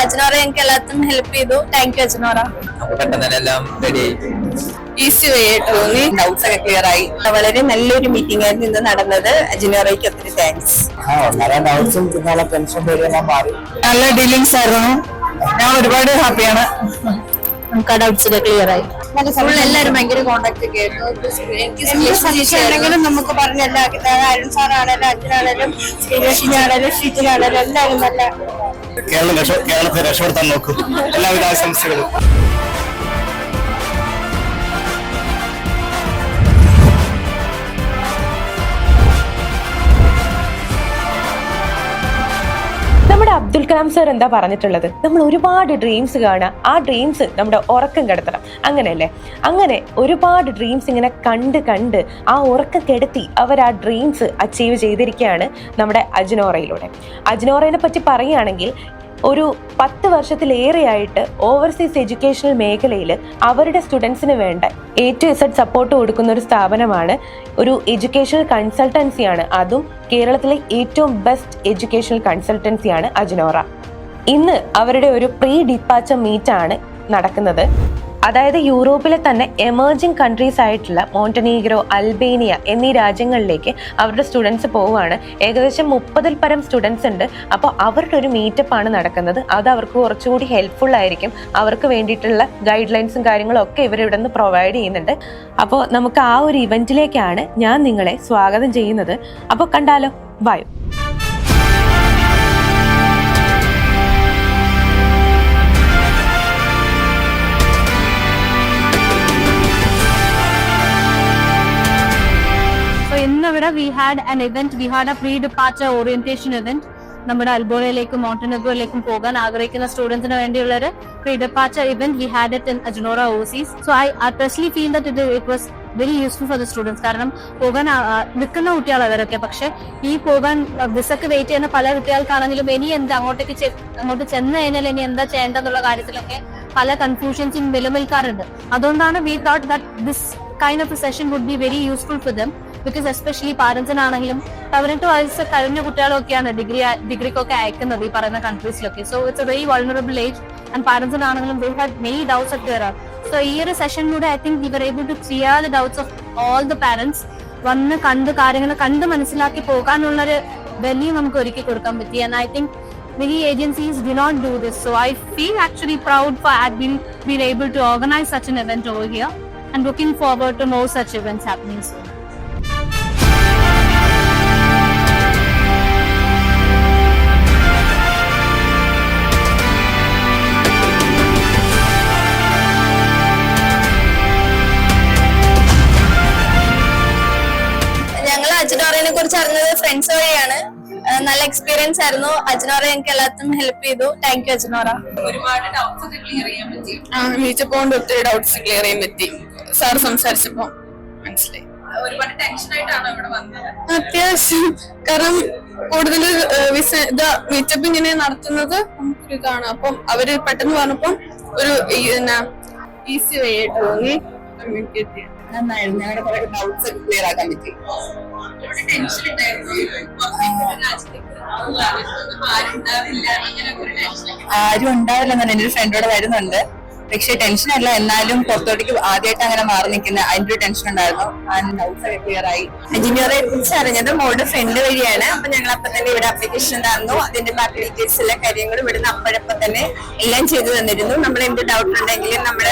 അജ്നോറ എനിക്ക് എല്ലാത്തിനും ഹെൽപ്പ് ചെയ്തു. Thank you ready easy way ആയിട്ട് തോന്നി. ഡൗട്ട്സ് ഒക്കെ ക്ലിയർ ആയി. വളരെ നല്ലൊരു മീറ്റിംഗ് ആയിരുന്നു ഇന്ന് നടന്നത്. അജിനോറയ്ക്ക് ഒത്തിരി താങ്ക്സ് നല്ല ഡീലിങ്സ് ആയിരുന്നു. ഞാൻ ഒരുപാട് ഹാപ്പിയാണ് നമുക്ക് ആ ഡൗട്ട്സ് ഒക്കെ ക്ലിയർ ആയി. ഭയങ്കര കോണ്ടാക്ട് ഒക്കെ ആയിരുന്നു. ഉണ്ടെങ്കിലും നമുക്ക് പറഞ്ഞല്ല അരുൺ സാറാണേലും അച്ഛനാണേലും ശ്രീലക്ഷ്മിയാണേലും ഷിജിനാണേലും എല്ലാവരും നല്ല കേരളം കേരളത്തെ രക്ഷപ്പെടുത്താൻ നോക്കും. എല്ലാവിധ ആശംസകളും. അബ്ദുൽ കലാം സാർ എന്താ പറഞ്ഞിട്ടുള്ളത്? നമ്മൾ ഒരുപാട് ഡ്രീംസ് കാണുക. ആ ഡ്രീംസ് നമ്മുടെ ഉറക്കം കെടുത്തണം. അങ്ങനെയല്ലേ? അങ്ങനെ ഒരുപാട് ഡ്രീംസ് ഇങ്ങനെ കണ്ട് കണ്ട് ആ ഉറക്കം കെടുത്തി അവർ ആ ഡ്രീംസ് അച്ചീവ് ചെയ്തിരിക്കുകയാണ് നമ്മുടെ അജ്നോറയിലൂടെ. അജ്നോറയെ പറ്റി പറയുകയാണെങ്കിൽ ഒരു പത്ത് വർഷത്തിലേറെയായിട്ട് ഓവർസീസ് എഡ്യൂക്കേഷണൽ മേഖലയിൽ അവരുടെ സ്റ്റുഡൻസിന് വേണ്ട എ ടു എസഡ് സപ്പോർട്ട് കൊടുക്കുന്ന ഒരു സ്ഥാപനമാണ് ഒരു എഡ്യൂക്കേഷണൽ കൺസൾട്ടൻസിയാണ് അതും കേരളത്തിലെ ഏറ്റവും ബെസ്റ്റ് എഡ്യൂക്കേഷണൽ കൺസൾട്ടൻസിയാണ് അജിനോറ. ഇന്ന് അവരുടെ ഒരു പ്രീ ഡിപ്പാച്ചർ മീറ്റാണ് നടക്കുന്നത്. അതായത് യൂറോപ്പിലെ തന്നെ എമേർജിംഗ് കൺട്രീസ് ആയിട്ടുള്ള മോണ്ടനീഗ്രോ അൽബേനിയ എന്നീ രാജ്യങ്ങളിലേക്ക് അവരുടെ സ്റ്റുഡൻസ് പോവുകയാണ്. ഏകദേശം മുപ്പതിൽ പരം സ്റ്റുഡൻസ് ഉണ്ട്. അപ്പോൾ അവരുടെ ഒരു മീറ്റപ്പ് ആണ് നടക്കുന്നത്. അത് അവർക്ക് കുറച്ചുകൂടി ഹെൽപ്ഫുൾ ആയിരിക്കും. അവർക്ക് വേണ്ടിയിട്ടുള്ള ഗൈഡ് ലൈൻസും കാര്യങ്ങളും ഒക്കെ ഇവരിവിടെ നിന്ന് പ്രൊവൈഡ് ചെയ്യുന്നുണ്ട്. അപ്പോൾ നമുക്ക് ആ ഒരു ഇവന്റിലേക്കാണ് ഞാൻ നിങ്ങളെ സ്വാഗതം ചെയ്യുന്നത്. അപ്പോൾ കണ്ടാലോ? By we had an event we had a pre departure orientation event നമ്മുടെ അൽബോറയിലേക്കും മോണ്ടനഗോയിലേക്കും പോകാൻ ആഗ്രഹിക്കുന്ന സ്റ്റുഡൻസിന് വേണ്ടിയുള്ള ഒരു pre departure event we had it in Ajnora overseas so I I personally feel that it it was very useful for the students കാരണം പോകാൻ നിൽക്കുന്ന കുട്ടികൾ അവരൊക്കെ പക്ഷെ ഈ പോകാൻ വിസക്ക് വെയിറ്റ് ചെയ്യുന്ന പല കുട്ടികൾക്കാണെങ്കിലും ഇനി എന്താ അങ്ങോട്ടേക്ക് അങ്ങോട്ട് ചെന്ന് കഴിഞ്ഞാൽ ഇനി എന്താ ചെയ്യേണ്ടതെന്നുള്ള കാര്യത്തിലൊക്കെ പല കൺഫ്യൂഷൻസും നിലനിൽക്കാറുണ്ട് അതുകൊണ്ടാണ് we thought that this kind of session would be very useful for them because especially പാരന്റ്സിനാണെങ്കിലും പതിനെട്ട് വയസ്സ് കഴിഞ്ഞ കുട്ടികളൊക്കെയാണ് ഡിഗ്രി ഡിഗ്രിക്കൊക്കെ അയക്കുന്നത് ഈ പറയുന്ന കൺട്രീസിലൊക്കെ so it's a very vulnerable age and പാരന്റ്സിനാണെങ്കിലും they had many doubts ഒക്കെ വരാം സോ ഈ ഒരു സെഷനിലൂടെ ഐ തിങ്ക് ഇവർ able to clear the doubts of all the parents വന്ന് കണ്ട് കാര്യങ്ങൾ കണ്ട് മനസ്സിലാക്കി പോകാനുള്ളൊരു വെല്യൂ നമുക്ക് ഒരുക്കി കൊടുക്കാൻ പറ്റി and I think many agencies do not do this. So I feel actually proud for been being able to organize such an event over here and looking forward to more such events happening soon. അറിഞ്ഞത് friends വഴിയാണ്. നല്ല experience ആയിരുന്നു. അജ്നോറ എനിക്ക് എല്ലാത്തിനും help ചെയ്തു. Thank you Ajnora. ഒരുപാട് doubts ഒക്കെ clear ചെയ്യാൻ പറ്റി. ആ ഒത്തിരി ഡൗട്ട്സ് ക്ലിയർ ചെയ്യാൻ പറ്റി. സാർ സംസാരിച്ചപ്പോ മനസ്സിലായി. ഒരുപാട് ടെൻഷൻ ആയിട്ടാണ് ഇവിടെ വന്നത്? അത്യാവശ്യം. കാരണം കൂടുതൽ വിസ ഇത് മീറ്റപ്പ് ഇങ്ങനെ നടത്തുന്നത് നമുക്ക് ഇതാണ്. അപ്പം അവർ പെട്ടെന്ന് പറഞ്ഞപ്പം ഒരു ഈസി വേ ആയിട്ട് തോന്നി. കമ്മ്യൂണിക്കേറ്റ് ചെയ്യാൻ. നന്നായിരുന്നു. ഞങ്ങളുടെ കുറെ ഡൗട്ട്സ് ഒക്കെ ക്ലിയർ ആക്കാൻ പറ്റി. ആരും ഉണ്ടാവില്ല എന്നാണ് എന്റെ ഒരു ഫ്രണ്ടോട് വരുന്നുണ്ട്. പക്ഷെ ടെൻഷൻ അല്ല. എന്നാലും പുറത്തോട്ടേക്ക് ആദ്യമായിട്ട് അങ്ങനെ മാറി നിൽക്കുന്ന അതിന്റെ ഒരു ടെൻഷൻ ഉണ്ടായിരുന്നു. ഒക്കെ ക്ലിയർ ആയി. എഞ്ചിനീയറെ കുറിച്ച് അറിഞ്ഞത് മോളുടെ ഫ്രണ്ട് വഴിയാണ്. അപ്പൊ ഞങ്ങൾ അപ്പൊ തന്നെ ഇവിടെ അപ്ലിക്കേഷൻ തന്നു. അതിന്റെ ബാക്കി ഡീറ്റെയിൽസ് എല്ലാ കാര്യങ്ങളും ഇവിടുന്ന് അപ്പോഴപ്പം തന്നെ എല്ലാം ചെയ്തു തന്നിരുന്നു. നമ്മൾ എന്ത് ഡൗട്ട് ഉണ്ടെങ്കിലും നമ്മൾ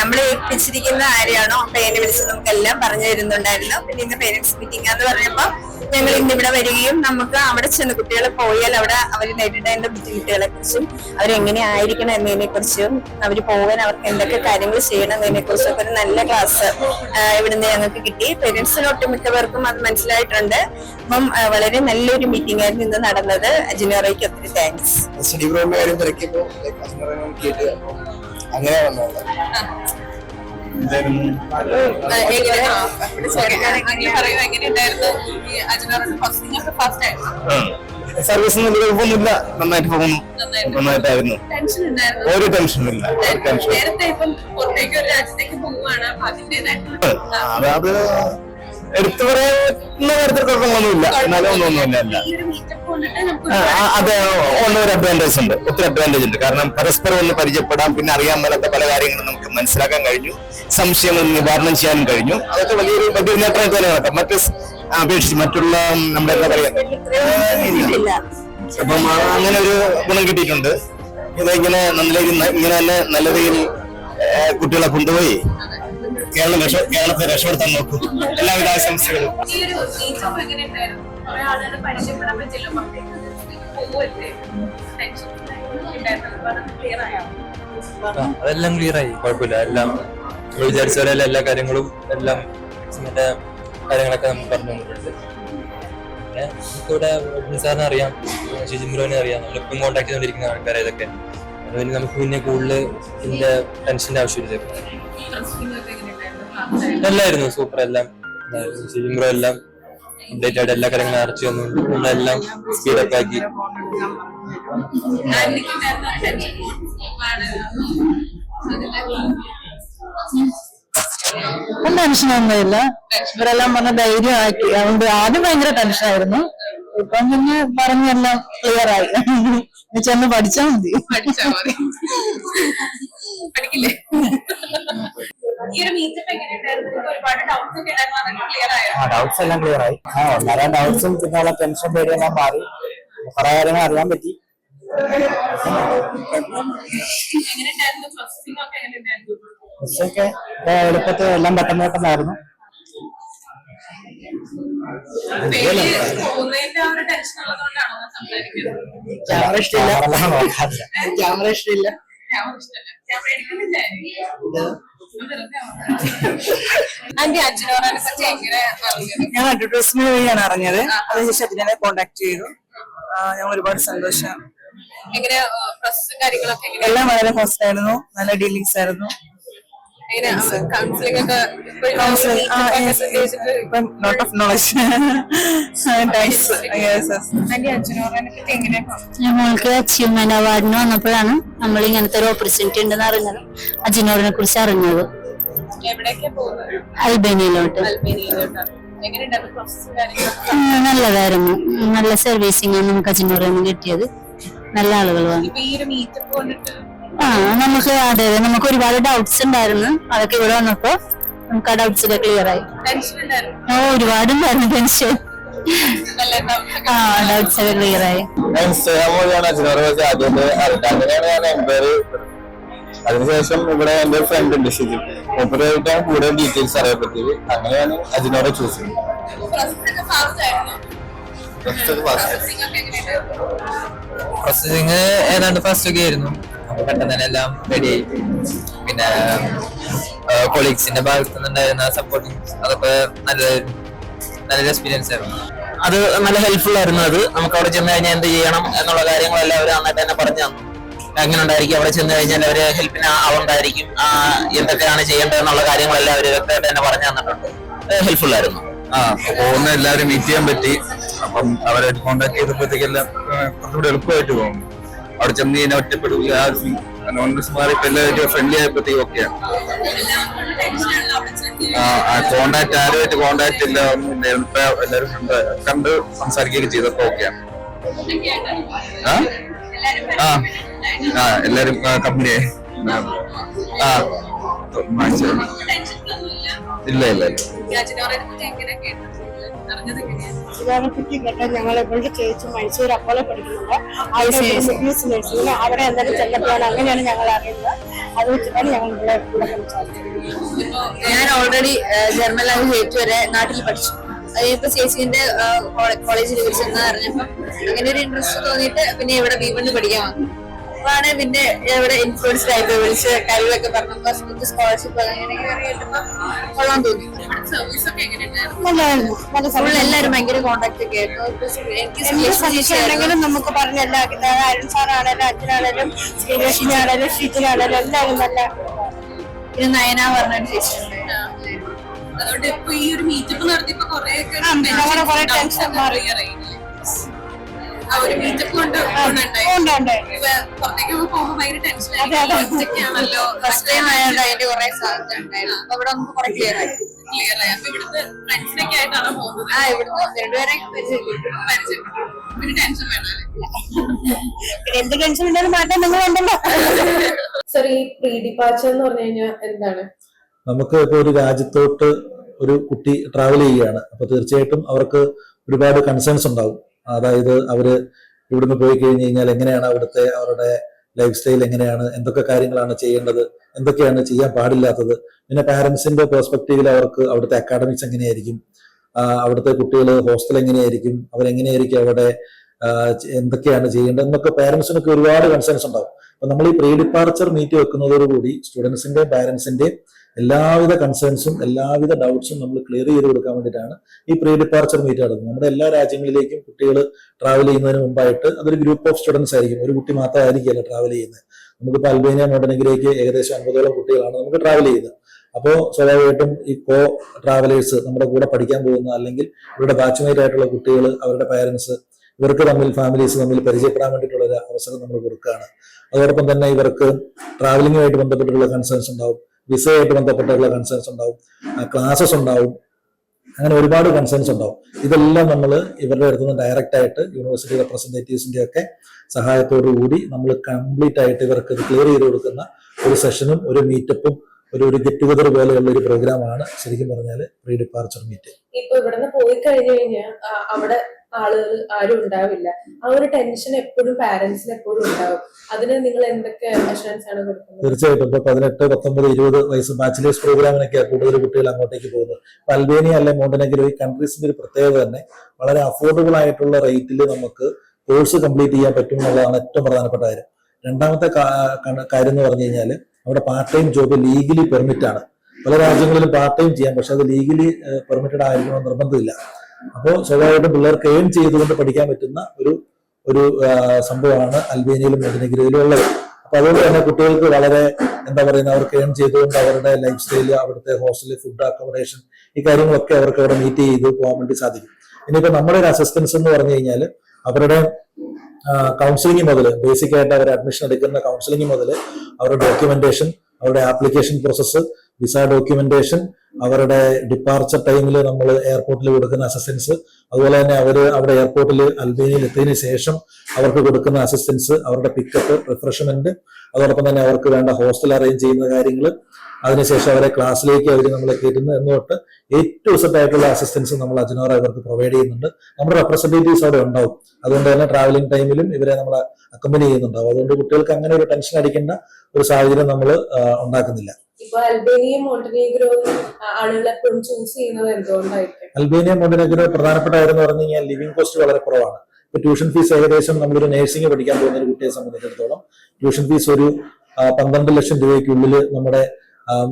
നമ്മൾ ഏൽപ്പിച്ചിരിക്കുന്ന ആരെയാണോ എന്നെ വിളിച്ച് നമുക്ക് എല്ലാം പറഞ്ഞു തരുന്നുണ്ടായിരുന്നു. പിന്നെ ഇന്ന് പേരൻസ് മീറ്റിംഗ് എന്ന് പറഞ്ഞപ്പോ ഞങ്ങൾ ഇന്ന് ഇവിടെ വരികയും നമുക്ക് അവിടെ ചെന്ന് കുട്ടികളെ പോയാൽ അവിടെ അവർ നേരിടേണ്ട ബുദ്ധിമുട്ടുകളെ കുറിച്ചും അവരെങ്ങനെ ആയിരിക്കണം എന്നതിനെ കുറിച്ചും അവർ പോകാൻ അവർക്ക് എന്തൊക്കെ കാര്യങ്ങൾ ചെയ്യണം എന്നതിനെ കുറിച്ചും ഒക്കെ ഒരു നല്ല ക്ലാസ് ഇവിടുന്ന് ഞങ്ങൾക്ക് കിട്ടി. പേരൻസിന് ഒട്ടുമിക്കവർക്കും അത് മനസ്സിലായിട്ടുണ്ട്. അപ്പം വളരെ നല്ലൊരു മീറ്റിംഗ് ആയിരുന്നു ഇന്ന് നടന്നത്. അജിനോറയ്ക്ക് ഒത്തിരി താങ്ക്സ് സ്റ്റഡി പ്രോഗ്രാമിന്റെ കാര്യം അങ്ങനെ വന്നത്. സർവീസ് കുഴപ്പമൊന്നുമില്ല. നന്നായിട്ട് പോകുന്നു നന്നായിട്ടായിരുന്നു. ഒരു ടെൻഷനും ഇല്ല ടെൻഷൻ നേരത്തെ എടുത്തു പറയുന്ന തരത്തിൽ കുഴപ്പങ്ങളൊന്നുമില്ല. എന്നാലും ഒന്നും ഒന്നുമില്ല അല്ല അതെ ഒരു അഡ്വാന്റേജ് ഉണ്ട്. ഒത്തിരി അഡ്വാന്റേജ് ഉണ്ട്. കാരണം പരസ്പരം ഒന്ന് പരിചയപ്പെടാം പിന്നെ അറിയാൻ മേലാത്ത പല കാര്യങ്ങളും നമുക്ക് മനസ്സിലാക്കാൻ കഴിഞ്ഞു. സംശയങ്ങൾ നിവാരണം ചെയ്യാനും കഴിഞ്ഞു. അതൊക്കെ വലിയൊരു വലിയൊരു നേട്ടമായിട്ട് തന്നെ നടക്കാം. മറ്റ് അപേക്ഷിച്ച് മറ്റുള്ള നമ്മുടെ എന്താ പറയാ? അപ്പം അങ്ങനെ ഒരു ഗുണം കിട്ടിയിട്ടുണ്ട്. ഇതിങ്ങനെ നല്ല രീതിയിൽ ഇങ്ങനെ തന്നെ നല്ല രീതിയിൽ കുട്ടികളെ കൊണ്ടുപോയി. കേരളം രക്ഷ കേരളത്തെ രക്ഷപ്പെടുത്താൻ നോക്കും. എല്ലാവിധ ആശംസകളും. അതെല്ലാം ക്ലിയർ ആയി. കുഴപ്പമില്ല. എല്ലാം വിചാരിച്ച പോലെ എല്ലാ കാര്യങ്ങളും എല്ലാം ഇതിന്റെ കാര്യങ്ങളൊക്കെ നമുക്ക് പറഞ്ഞു തന്നിട്ടുണ്ട്. പിന്നെ നമുക്കിവിടെ സാറിനെ അറിയാം. ശുചിമുരുവിനെ അറിയാം. നമ്മളിപ്പം കോൺടാക്ട് ചെയ്തുകൊണ്ടിരിക്കുന്ന ആൾക്കാരെ ഇതൊക്കെ. അതുപോലെ നമുക്ക് പിന്നെ കൂടുതൽ ഇതിന്റെ ടെൻഷന്റെ ആവശ്യമില്ല. എല്ലായിരുന്നു സൂപ്പർ എല്ലാം. ബ്രോ എല്ലാം അപ്ഡേറ്റ് ആയിട്ട് എല്ലാ കാര്യങ്ങളും അറച്ചു വന്നു. നമ്മളെല്ലാം സ്പീഡപ്പ് ആക്കി. ടെൻഷനൊന്നുമില്ല ഇവരെല്ലാം പറഞ്ഞ ധൈര്യമാക്കി അതുകൊണ്ട് ആദ്യം ഭയങ്കര ടെൻഷനായിരുന്നു ഇപ്പം പിന്നെ പറഞ്ഞെല്ലാം ക്ലിയർ ആയി. ചെന്ന് പഠിച്ചാൽ മതി. പഠിച്ചാ മതി. പഠിക്കില്ലേ? ആ ഡൗട്ട്സ് എല്ലാം ക്ലിയർ ആയി. ആ വളരെ ഡൗട്ട്സും പിന്നെ ഉള്ള ടെൻഷൻ പേടിയെല്ലാം മാറി. കുറെ കാര്യങ്ങൾ അറിയാൻ പറ്റി. ബസ്സൊക്കെ എളുപ്പത്തിൽ എല്ലാം പെട്ടെന്ന് പെട്ടെന്നായിരുന്നു. ക്യാമറ ഇഷ്ടമില്ല. ക്യാമറ ഇഷ്ടമില്ല. ക്യാമറ ഇഷ്ടമല്ല. ക്യാമറ എടുക്കുന്നില്ലേ? ഞാൻ അഡ്വർടൈസ്മെന്റ് വഴിയാണ് അറിഞ്ഞത്. അതിനുശേഷം അതിനെ കോണ്ടാക്ട് ചെയ്തു. ഞങ്ങൾ ഞാൻ ഒരുപാട് സന്തോഷം. എല്ലാം വളരെ ഫസ്റ്റ് ആയിരുന്നു. നല്ല ഡീലിങ്സ് ആയിരുന്നു. കൗൺസിലിംഗ് ഒക്കെ ലോട്ട് ഓഫ് നോളജ് ഞങ്ങൾക്ക് അച്ചീവ്മെന്റ് അവാർഡിന് വന്നപ്പോഴാണ് നമ്മൾ ഇങ്ങനത്തെ ഒരു ഓപ്പർച്യൂണിറ്റി ഉണ്ടെന്ന് അറിഞ്ഞത്. അജിനോറിനെ കുറിച്ച് അറിഞ്ഞത്. അൽബേനിയയിലോട്ട്. നല്ലതായിരുന്നു. നല്ല സർവീസിംഗ് ആണ് നമുക്ക് അജിനോറിന് കിട്ടിയത്. നല്ല ആളുകൾ വന്നു ആ നമുക്ക് അതെ അതെ നമുക്ക് ഒരുപാട് ഡൗട്ട്സ് ഉണ്ടായിരുന്നു. അതൊക്കെ ഇവിടെ വന്നപ്പോ നമുക്ക് ആ ഡൗട്ട്സ് ഒക്കെ ക്ലിയർ ആയി. ടെൻഷൻ ഉണ്ടായിരുന്നു. ഓ ടെൻഷൻ doubts ഒക്കെ ആ ഡൗട്ട്സ് ഒക്കെ ക്ലിയർ ആയി. ഞാൻ ഇൻസ്റ്റാഗ്രാം വഴിയാണ് അച്ഛനോട് വെച്ച് ആദ്യമായിട്ട് അറിഞ്ഞത് അങ്ങനെയാണ് ഞാൻ എംപയർ അതിനുശേഷം ഇവിടെ എന്റെ ഫ്രണ്ട് ഉണ്ട് ഷിജു. മൂപ്പരായിട്ടാണ് കൂടുതൽ ഡീറ്റെയിൽസ് അറിയാൻ പറ്റിയത് അങ്ങനെയാണ് അജിനോടെ ചൂസ് എങ്ങനെയുണ്ടായിരുന്നു പ്രോസസ്സിങ് ഏതാണ്ട് ഫസ്റ്റ് ഒക്കെ ആയിരുന്നു. പെട്ടെന്ന് തന്നെ എല്ലാം റെഡിയായി പിന്നെ കൊളീഗ്സിന്റെ ഭാഗത്തു നിന്നുണ്ടായിരുന്ന സപ്പോർട്ടിങ് അതൊക്കെ നല്ല നല്ലൊരു എക്സ്പീരിയൻസ് ആയിരുന്നു. അത് നല്ല ഹെൽപ്ഫുൾ ആയിരുന്നു അത്. നമുക്ക് അവിടെ ചെന്ന് കഴിഞ്ഞാൽ എന്ത് ചെയ്യണം എന്നുള്ള കാര്യങ്ങളെല്ലാം അവർ നന്നായിട്ട് തന്നെ പറഞ്ഞു തന്നു. എങ്ങനെ ഉണ്ടായിരിക്കും അവിടെ ചെന്ന് കഴിഞ്ഞാൽ അവർ ഹെൽപ്പിന് ആവുണ്ടായിരിക്കും ആ, എന്തൊക്കെയാണ് ചെയ്യേണ്ടത് എന്നുള്ള കാര്യങ്ങളെല്ലാം അവർ വ്യക്തമായിട്ട് തന്നെ പറഞ്ഞു തന്നിട്ടുണ്ട്. ഹെൽപ്ഫുൾ ആയിരുന്നു. ആ പോകുന്ന എല്ലാവരും മീറ്റ് ചെയ്യാൻ പറ്റി. അപ്പം അവരായിട്ട് കോണ്ടാക്ട് ചെയ്തപ്പോഴത്തേക്കെല്ലാം കുറച്ചുകൂടി എളുപ്പമായിട്ട് പോകും. അവിടെ ചെന്ന് കഴിഞ്ഞാൽ ഒറ്റപ്പെടുക നോൺവെജ് മാറി ഇപ്പൊ എല്ലാവരും ഫ്രണ്ട്ലി ആയപ്പോഴത്തേക്കും ഒക്കെയാണ് കോണ്ടാക്ട് ആരുമായിട്ട് കോണ്ടാക്ട് ഇല്ല ഒന്നും ഇപ്പൊ എല്ലാവരും കണ്ട് സംസാരിക്കുകയൊക്കെ ചെയ്തപ്പോ ഓക്കെയാണ് ആ? ആ എല്ലാരും കമ്പനിയായി ആ ഇല്ല ഇല്ല ഇല്ല. അറിഞ്ഞത് പറ്റി കേട്ടാൽ ഞങ്ങൾ ഇവളുടെ ചേച്ചി മൈസൂർ അപ്പോലെ പഠിക്കുന്നുണ്ട്. അവിടെ ബിസിനസ് നഴ്സിംഗിന് അവിടെ എന്തായാലും ചെല്ലപ്പോഴാണ് അങ്ങനെയാണ് ഞങ്ങൾ അറിയുന്നത്. അത് വെച്ചിട്ടാണ് ഞങ്ങൾ ഇവിടെ സംസാരിച്ചത് ഞാൻ ഓൾറെഡി ജർമ്മൻ ലാംഗ്വേജ് എയ്റ്റ് വരെ നാട്ടിൽ പഠിച്ചു. അതിപ്പോ ചേച്ചിന്റെ കോളേജിൽ വിളിച്ചെന്ന് പറഞ്ഞപ്പോ അങ്ങനെ ഒരു ഇൻട്രസ്റ്റ് തോന്നിയിട്ട് പിന്നെ ഇവിടെ ബി വണ്ണ് പഠിക്കാൻ വന്നു. അപ്പോഴാണ് പിന്നെ ഇവിടെ ഇൻഫ്ലുവൻസ്ഡ് ആയിട്ട് വിളിച്ച് കാര്യങ്ങളൊക്കെ പറഞ്ഞപ്പോ സ്കോളർഷിപ്പ് അങ്ങനെയൊക്കെ കേട്ടപ്പോ കൊള്ളാൻ തോന്നി. നല്ലതായിരുന്നു. നല്ല ഫുൾ എല്ലാവരും ഭയങ്കര കോണ്ടാക്ട് ഒക്കെ ആയിരുന്നു. നമുക്ക് പറഞ്ഞല്ല അരുൺ സാറാണേലും അച്ഛനാണേലും ശ്രീലക്ഷ്മിയാണേലും ഷിജിനാണേലും എല്ലാവരും നല്ല പിന്നെ നയന പറഞ്ഞ ചേച്ചിയുണ്ട് അതുകൊണ്ട് ഇപ്പൊ ഈ ഒരു മീറ്റപ്പ് നടത്തിയപ്പോ കുറെ മാറി. ടെൻഷൻ കുറെ പിന്നെ എന്ത് ടെൻഷൻ ഉണ്ടെങ്കിലും മാറ്റാൻ നിങ്ങൾ ഉണ്ടല്ലോ. സർ ഈ പ്രീ ഡിപ്പാച്ചർ എന്ന് പറഞ്ഞു കഴിഞ്ഞാൽ എന്താണ്? നമുക്ക് ഇപ്പോൾ ഒരു രാജ്യത്തോട്ട് ഒരു കുട്ടി ട്രാവൽ ചെയ്യുകയാണ്. അപ്പൊ തീർച്ചയായിട്ടും അവർക്ക് ഒരുപാട് കൺസേൺസ് ഉണ്ടാവും. അതായത് അവർ ഇവിടുന്ന് പോയി കഴിഞ്ഞ് കഴിഞ്ഞാൽ എങ്ങനെയാണ് അവിടുത്തെ അവരുടെ ലൈഫ് സ്റ്റൈൽ എങ്ങനെയാണ്? എന്തൊക്കെ കാര്യങ്ങളാണ് ചെയ്യേണ്ടത്? എന്തൊക്കെയാണ് ചെയ്യാൻ പാടില്ലാത്തത്? പിന്നെ പാരൻസിന്റെ പെർസ്പെക്റ്റീവിൽ അവർക്ക് അവിടുത്തെ അക്കാഡമിക്സ് എങ്ങനെയായിരിക്കും? അവിടുത്തെ കുട്ടികൾ ഹോസ്റ്റൽ എങ്ങനെയായിരിക്കും? അവരെങ്ങനെയായിരിക്കും അവിടെ എന്തൊക്കെയാണ് ചെയ്യേണ്ടത്? എന്നൊക്കെ പാരന്റ്സിനൊക്കെ ഒരുപാട് കൺസേൺസ് ഉണ്ടാവും. അപ്പൊ നമ്മൾ ഈ പ്രീ ഡിപ്പാർച്ചർ മീറ്റ് വെക്കുന്നതോടുകൂടി സ്റ്റുഡൻസിന്റെയും പാരന്റ്സിന്റെയും എല്ലാവിധ കൺസേൺസും എല്ലാവിധ ഡൗട്ട്സും നമ്മൾ ക്ലിയർ ചെയ്ത് കൊടുക്കാൻ വേണ്ടിയിട്ടാണ് ഈ പ്രീ ഡിപ്പാർച്ചർ മീറ്റ് നടത്തുന്നത് നമ്മുടെ എല്ലാ രാജ്യങ്ങളിലേക്കും കുട്ടികൾ ട്രാവൽ ചെയ്യുന്നതിന് മുമ്പായിട്ട് അതൊരു ഗ്രൂപ്പ് ഓഫ് സ്റ്റുഡൻസ് ആയിരിക്കും. ഒരു കുട്ടി മാത്രമായിരിക്കില്ല ട്രാവൽ ചെയ്യുന്നത്. നമുക്കിപ്പോൾ അൽബേനിയ മോണ്ടനഗിലേക്ക് ഏകദേശം അൻപതോളം കുട്ടികളാണ് നമുക്ക് ട്രാവൽ ചെയ്യുന്നത് അപ്പോൾ സ്വാഭാവികമായിട്ടും ഈ കോ ട്രാവലേഴ്സ് നമ്മുടെ കൂടെ പഠിക്കാൻ പോകുന്ന അല്ലെങ്കിൽ ഇവരുടെ ബാച്ച്മേറ്റ് ആയിട്ടുള്ള കുട്ടികൾ അവരുടെ പാരന്റ്സ് ഇവർക്ക് തമ്മിൽ ഫാമിലീസ് തമ്മിൽ പരിചയപ്പെടാൻ വേണ്ടിയിട്ടുള്ള ഒരു അവസരം നമ്മൾ കൊടുക്കുകയാണ്. അതോടൊപ്പം തന്നെ ഇവർക്ക് ട്രാവലിംഗുമായിട്ട് ബന്ധപ്പെട്ടിട്ടുള്ള കൺസേൺസ് ഉണ്ടാവും. വിസയായിട്ട് ബന്ധപ്പെട്ടുള്ള കൺസേൺസ് ഉണ്ടാവും. ക്ലാസസ് ഉണ്ടാവും. അങ്ങനെ ഒരുപാട് കൺസേൺസ് ഉണ്ടാവും. ഇതെല്ലാം നമ്മൾ ഇവരുടെ അടുത്ത് നിന്ന് ഡയറക്റ്റ് ആയിട്ട് യൂണിവേഴ്സിറ്റി റെപ്രസെന്റേറ്റീവ്സിന്റെ ഒക്കെ സഹായത്തോടു കൂടി നമ്മൾ കംപ്ലീറ്റ് ആയിട്ട് ഇവർക്ക് ഇത് ക്ലിയർ ചെയ്ത് കൊടുക്കുന്ന ഒരു സെഷനും ഒരു മീറ്റപ്പും ഒരു ഒരു ഗെറ്റ് ടുഗദർ പോലെയുള്ള ഒരു പ്രോഗ്രാമാണ് ശരിക്കും പറഞ്ഞാൽ പ്രീ ഡിപ്പാർച്ചർ മീറ്റ് ഇപ്പൊ ഇവിടുന്ന് പോയി കഴിഞ്ഞു കഴിഞ്ഞാൽ അവിടെ ആളുകൾ ആരും ഉണ്ടാവില്ല. ആ ഒരു ടെൻഷൻ എപ്പോഴും പാരന്റ്സിന് എപ്പോഴും ഉണ്ടാവും. അതിന് നിങ്ങൾ എന്തൊക്കെ അഷുറൻസ് ആണ് കൊടുക്കുന്നത്? തീർച്ചയായിട്ടും. ഇപ്പൊ പതിനെട്ട് പത്തൊമ്പത് ഇരുപത് വയസ്സ് ബാച്ചിലേഴ്സ് പ്രോഗ്രാമിനൊക്കെ കൂടുതൽ കുട്ടികൾ അങ്ങോട്ടേക്ക് പോകുന്നത് അൽബേനിയ അല്ലെ മോണ്ടനഗിരി ഈ കൺട്രീസിന്റെ ഒരു പ്രത്യേകത തന്നെ വളരെ അഫോർഡബിൾ ആയിട്ടുള്ള റേറ്റിൽ നമുക്ക് കോഴ്സ് കംപ്ലീറ്റ് ചെയ്യാൻ പറ്റും എന്നുള്ളതാണ് ഏറ്റവും പ്രധാനപ്പെട്ട കാര്യം. രണ്ടാമത്തെ കാര്യം എന്ന് പറഞ്ഞു കഴിഞ്ഞാൽ അവിടെ part time job legally permit ആണ്. പല രാജ്യങ്ങളിലും പാർട്ട് ടൈം ചെയ്യാം പക്ഷെ അത് ലീഗലി പെർമിറ്റഡ് ആയിരിക്കണമെന്ന് നിർബന്ധമില്ല. അപ്പോൾ സ്വാഭാവികമായിട്ടും പിള്ളേർക്ക് ഏൺ ചെയ്തുകൊണ്ട് പഠിക്കാൻ പറ്റുന്ന ഒരു ഒരു സംഭവമാണ് അൽബേനിയയിലും മോണ്ടനഗരയിലും ഉള്ളത് അപ്പൊ അതുകൊണ്ട് തന്നെ കുട്ടികൾക്ക് വളരെ എന്താ പറയുന്നത് അവർക്ക് ഏൺ ചെയ്തുകൊണ്ട് അവരുടെ ലൈഫ് സ്റ്റൈൽ അവിടുത്തെ ഹോസ്റ്റൽ ഫുഡ് അക്കോമഡേഷൻ ഈ കാര്യങ്ങളൊക്കെ അവർക്ക് അവിടെ മീറ്റ് ചെയ്ത് പോകാൻ വേണ്ടി സാധിക്കും. ഇനിയിപ്പോ നമ്മുടെ ഒരു അസിസ്റ്റൻസ് എന്ന് പറഞ്ഞു കഴിഞ്ഞാൽ അവരുടെ കൗൺസിലിംഗ് മുതൽ ബേസിക് ആയിട്ട് അവർ അഡ്മിഷൻ എടുക്കുന്ന കൗൺസിലിംഗ് മുതൽ അവരുടെ ഡോക്യുമെന്റേഷൻ അവരുടെ ആപ്ലിക്കേഷൻ പ്രോസസ്സ് വിസ ഡോക്യുമെന്റേഷൻ അവരുടെ ഡിപ്പാർച്ചർ ടൈമിൽ നമ്മൾ എയർപോർട്ടിൽ കൊടുക്കുന്ന അസിസ്റ്റൻസ് അതുപോലെ തന്നെ അവർ അവിടെ എയർപോർട്ടിൽ അൽബേനിയയിൽ എത്തിയതിനു ശേഷം അവർക്ക് കൊടുക്കുന്ന അസിസ്റ്റൻസ് അവരുടെ പിക്കപ്പ് റിഫ്രഷ്മെന്റ് അതോടൊപ്പം തന്നെ അവർക്ക് വേണ്ട ഹോസ്റ്റൽ അറേഞ്ച് ചെയ്യുന്ന കാര്യങ്ങൾ അതിനുശേഷം അവരെ ക്ലാസ്സിലേക്ക് അവർ നമ്മളെ കയറ്റുന്നു എന്ന് തൊട്ട് ഏറ്റവും സെറ്റ് ആയിട്ടുള്ള അസിസ്റ്റൻസ് നമ്മൾ അജ്നോറ ഇവർക്ക് പ്രൊവൈഡ് ചെയ്യുന്നുണ്ട്. നമ്മുടെ റെപ്രസെന്റേറ്റീവ്സ് അവിടെ ഉണ്ടാവും. അതുകൊണ്ട് തന്നെ ട്രാവലിംഗ് ടൈമിലും ഇവരെ നമ്മൾ അക്കമ്പനി ചെയ്യുന്നുണ്ടാവും. അതുകൊണ്ട് കുട്ടികൾക്ക് അങ്ങനെ ഒരു ടെൻഷൻ അടിക്കേണ്ട ഒരു സാഹചര്യം നമ്മൾ ഉണ്ടാക്കുന്നില്ല. അൽബേനിയ മോണ്ടിനെഗ്രോ പ്രധാനപ്പെട്ട കാര്യം എന്ന് പറഞ്ഞു കഴിഞ്ഞാൽ ലിവിംഗ് കോസ്റ്റ് വളരെ കുറവാണ്. ഇപ്പൊ ട്യൂഷൻ ഫീസ് ഏകദേശം നമ്മളൊരു നഴ്സിംഗ് പഠിക്കാൻ പോകുന്ന ഒരു കുട്ടിയെ സംബന്ധിച്ചിടത്തോളം ട്യൂഷൻ ഫീസ് ഒരു പന്ത്രണ്ട് ലക്ഷം രൂപയ്ക്കുള്ളിൽ നമ്മുടെ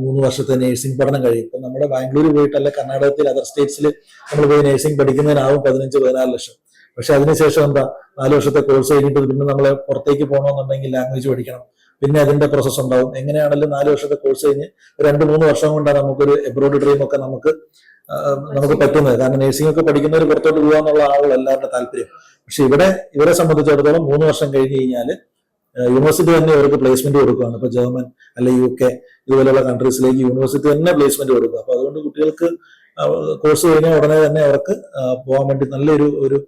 മൂന്ന് വർഷത്തെ നഴ്സിംഗ് പഠനം കഴിയും ഇപ്പൊ നമ്മുടെ ബാംഗ്ലൂർ പോയിട്ടല്ല കർണാടകത്തിൽ അതർ സ്റ്റേറ്റ്സിൽ നമ്മൾ പോയി നഴ്സിംഗ് പഠിക്കുന്നതിനാവും പതിനഞ്ച് പതിനാല് ലക്ഷം. പക്ഷെ അതിനുശേഷം എന്താ നാല് വർഷത്തെ കോഴ്സ് കഴിഞ്ഞിട്ട് പിന്നെ നമ്മൾ പുറത്തേക്ക് പോകണമെന്നുണ്ടെങ്കിൽ ലാംഗ്വേജ് പഠിക്കണം. പിന്നെ അതിന്റെ പ്രോസസ്സ് ഉണ്ടാവും. എങ്ങനെയാണെങ്കിലും നാല് വർഷത്തെ കോഴ്സ് കഴിഞ്ഞ് രണ്ട് മൂന്ന് വർഷം കൊണ്ടാണ് നമുക്കൊരു എബ്രോഡ് ഡ്രീം ഒക്കെ നമുക്ക് നമുക്ക് പറ്റുന്നത്. കാരണം നഴ്സിംഗ് ഒക്കെ പഠിക്കുന്നവർ പുറത്തോട്ട് പോകാന്നുള്ള ആളുകൾ എല്ലാവരുടെ താല്പര്യം. പക്ഷെ ഇവിടെ ഇവരെ സംബന്ധിച്ചിടത്തോളം മൂന്ന് വർഷം കഴിഞ്ഞ് കഴിഞ്ഞാൽ യൂണിവേഴ്സിറ്റി തന്നെ ഇവർക്ക് പ്ലേസ്മെന്റ് കൊടുക്കുകയാണ് ഇപ്പൊ ജർമ്മൻ അല്ലെ യു കെ ഇതുപോലെയുള്ള കൺട്രീസിലേക്ക് യൂണിവേഴ്സിറ്റി തന്നെ പ്ലേസ്മെന്റ് കൊടുക്കുക അപ്പൊ അതുകൊണ്ട് കുട്ടികൾക്ക് കോഴ്സ് കഴിഞ്ഞാൽ ഉടനെ തന്നെ അവർക്ക് പോകാൻ വേണ്ടി നല്ലൊരു ഒരു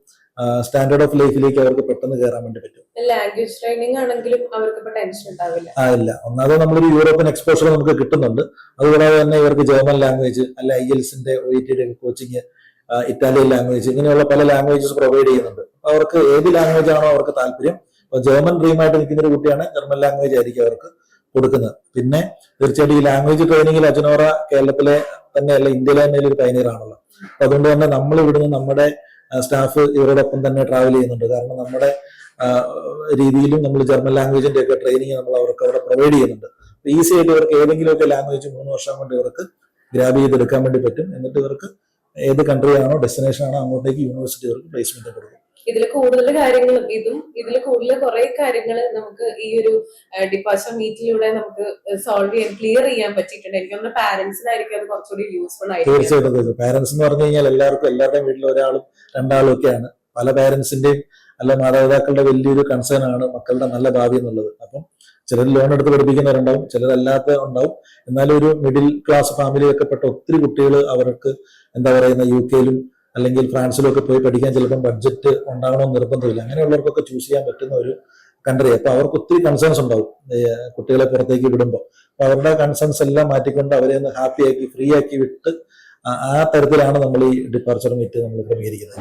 സ്റ്റാൻഡേർഡ് ഓഫ് ലൈഫിലേക്ക് അവർക്ക് പെട്ടെന്ന് കയറാൻ വേണ്ടി പറ്റും. ലാംഗ്വേജ് ട്രെയിനിങ് ആണെങ്കിലും അവർക്ക് ടെൻഷൻ ഉണ്ടാവില്ല. ആ ഇല്ല. ഒന്നാമത് നമ്മളൊരു യൂറോപ്യൻ എക്സ്പോഷർ നമുക്ക് കിട്ടുന്നുണ്ട്. അതുകൂടാതെ തന്നെ ഇവർക്ക് ജർമ്മൻ ലാംഗ്വേജ് അല്ല ഐ എൽസിന്റെ ഒ കോച്ചിങ് ഇറ്റാലിയൻ ലാംഗ്വേജ് ഇങ്ങനെയുള്ള പല ലാംഗ്വേജസ് പ്രൊവൈഡ് ചെയ്യുന്നുണ്ട്. അവർക്ക് ഏത് ലാംഗ്വേജ് ആണോ അവർക്ക് താല്പര്യം ജർമ്മൻ ഡ്രീം ആയിട്ട് നിൽക്കുന്ന ഒരു കുട്ടിയാണ് ജർമ്മൻ ലാംഗ്വേജ് ആയിരിക്കും അവർക്ക് കൊടുക്കുന്നത്. പിന്നെ തീർച്ചയായിട്ടും ഈ ലാംഗ്വേജ് ട്രെയിനിങ്ങിൽ അജനോറ കേരളത്തിലെ തന്നെയല്ല ഇന്ത്യയിലെ തന്നെ ഒരു പൈനീർ ആണല്ലോ. അപ്പൊ അതുകൊണ്ട് തന്നെ നമ്മൾ ഇവിടുന്ന് നമ്മുടെ സ്റ്റാഫ് ഇവരോടൊപ്പം തന്നെ ട്രാവൽ ചെയ്യുന്നുണ്ട്. കാരണം നമ്മുടെ രീതിയിലും നമ്മൾ ജർമ്മൻ ലാംഗ്വേജിന്റെ ഒക്കെ ട്രെയിനിങ് നമ്മൾ അവർക്ക് അവിടെ പ്രൊവൈഡ് ചെയ്യുന്നുണ്ട്. ഈസി ആയിട്ട് ഇവർക്ക് ഏതെങ്കിലുമൊക്കെ ലാംഗ്വേജ് മൂന്ന് വർഷം കൊണ്ട് ഇവർക്ക് ഗ്രാബ് ചെയ്തെടുക്കാൻ വേണ്ടി പറ്റും. എന്നിട്ട് ഇവർക്ക് ഏത് കൺട്രി ആണോ ഡെസ്റ്റിനേഷൻ ആണോ അങ്ങോട്ടേക്ക് യൂണിവേഴ്സിറ്റി ഇവർക്ക് പ്ലേസ്മെന്റ് കൊടുക്കും. ഇതിൽ കൂടുതൽ കാര്യങ്ങളും ഇതും ഇതിൽ കൂടുതൽ കുറെ കാര്യങ്ങൾ നമുക്ക് ഈ ഒരു ഡിപ്പാച്ചർ മീറ്റിലൂടെ നമുക്ക് സോൾവ് ചെയ്യാൻ ക്ലിയർ ചെയ്യാൻ പറ്റിയിട്ടുണ്ട്. എനിക്ക് തോന്നുന്നു പാരന്റ്സിനായിരിക്കും അത് കുറച്ചുകൂടി യൂസ്ഫുൾ ആയിരിക്കും. തീർച്ചയായിട്ടും പാരന്റ്സ് എന്ന് പറഞ്ഞു കഴിഞ്ഞാൽ എല്ലാവർക്കും എല്ലാവരുടെയും വീട്ടിൽ ഒരാളും രണ്ടാളും ഒക്കെയാണ്. പല പാരന്റ്സിന്റെയും അല്ല മാതാപിതാക്കളുടെ വലിയൊരു കൺസേൺ ആണ് മക്കളുടെ നല്ല ഭാവി എന്നുള്ളത്. അപ്പം ചിലർ ലോൺ എടുത്ത് പഠിപ്പിക്കുന്നവരുണ്ടാവും ചിലരല്ലാത്ത ഉണ്ടാവും. എന്നാലും ഒരു മിഡിൽ ക്ലാസ് ഫാമിലിയൊക്കെ പെട്ട ഒത്തിരി കുട്ടികൾ അവർക്ക് എന്താ പറയുന്ന യു കെയിലും അല്ലെങ്കിൽ ഫ്രാൻസിലൊക്കെ പോയി പഠിക്കാൻ ചിലപ്പം ബഡ്ജറ്റ് ഉണ്ടാകണമെന്ന് നിർബന്ധമില്ല. അങ്ങനെയുള്ളവർക്കൊക്കെ ചൂസ് ചെയ്യാൻ പറ്റുന്ന ഒരു കൺട്രി അപ്പൊ അവർക്ക് ഒത്തിരി കൺസേൺസ് ഉണ്ടാവും. കുട്ടികളെ പുറത്തേക്ക് വിടുമ്പോൾ അപ്പൊ അവരുടെ കൺസേൺസ് എല്ലാം മാറ്റിക്കൊണ്ട് അവരെ ഒന്ന് ഹാപ്പി ആക്കി ഫ്രീ ആക്കി വിട്ട് ആ തരത്തിലാണ് നമ്മൾ ഈ ഡിപ്പാർച്ചർ മീറ്റ് നമ്മൾ ക്രമീകരിക്കുന്നത്.